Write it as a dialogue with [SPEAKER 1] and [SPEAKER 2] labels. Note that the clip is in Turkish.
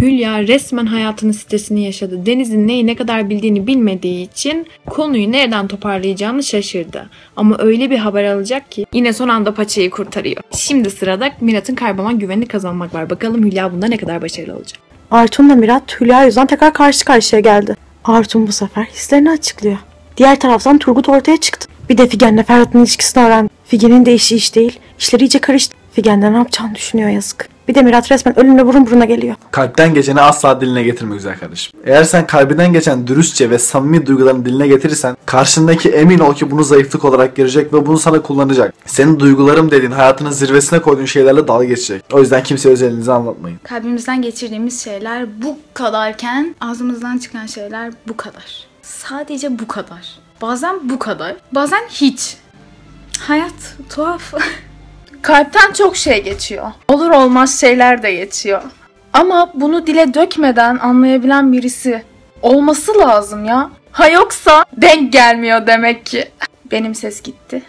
[SPEAKER 1] Hülya resmen hayatının sitesini yaşadı. Deniz'in neyi ne kadar bildiğini bilmediği için konuyu nereden toparlayacağını şaşırdı. Ama öyle bir haber alacak ki yine son anda paçayı kurtarıyor. Şimdi sırada Mirat'ın kaybolan güvenini kazanmak var. Bakalım Hülya bunda ne kadar başarılı olacak.
[SPEAKER 2] Artun'la Mirat Hülya yüzden tekrar karşı karşıya geldi. Artun bu sefer hislerini açıklıyor. Diğer taraftan Turgut ortaya çıktı. Bir de Figen'le Ferhat'ın ilişkisini öğrendi. Figen'in de işi iş değil. İşleri iyice karıştı. Figen de ne yapacağını düşünüyor yazık. Bir de Mirat resmen ölümle burun buruna geliyor.
[SPEAKER 3] Kalpten geçeni asla diline getirme güzel kardeşim. Eğer sen kalbinden geçen dürüstçe ve samimi duygularını diline getirirsen karşındaki emin ol ki bunu zayıflık olarak görecek ve bunu sana kullanacak. Senin duygularım dediğin hayatının zirvesine koyduğun şeylerle dalga geçecek. O yüzden kimseye özelinizi anlatmayın.
[SPEAKER 4] Kalbimizden geçirdiğimiz şeyler bu kadarken ağzımızdan çıkan şeyler bu kadar. Sadece bu kadar. Bazen bu kadar. Bazen hiç. Hayat tuhaf. Kalpten çok şey geçiyor. Olur olmaz şeyler de geçiyor. Ama bunu dile dökmeden anlayabilen birisi olması lazım ya. Ha yoksa denk gelmiyor demek ki. Benim ses gitti.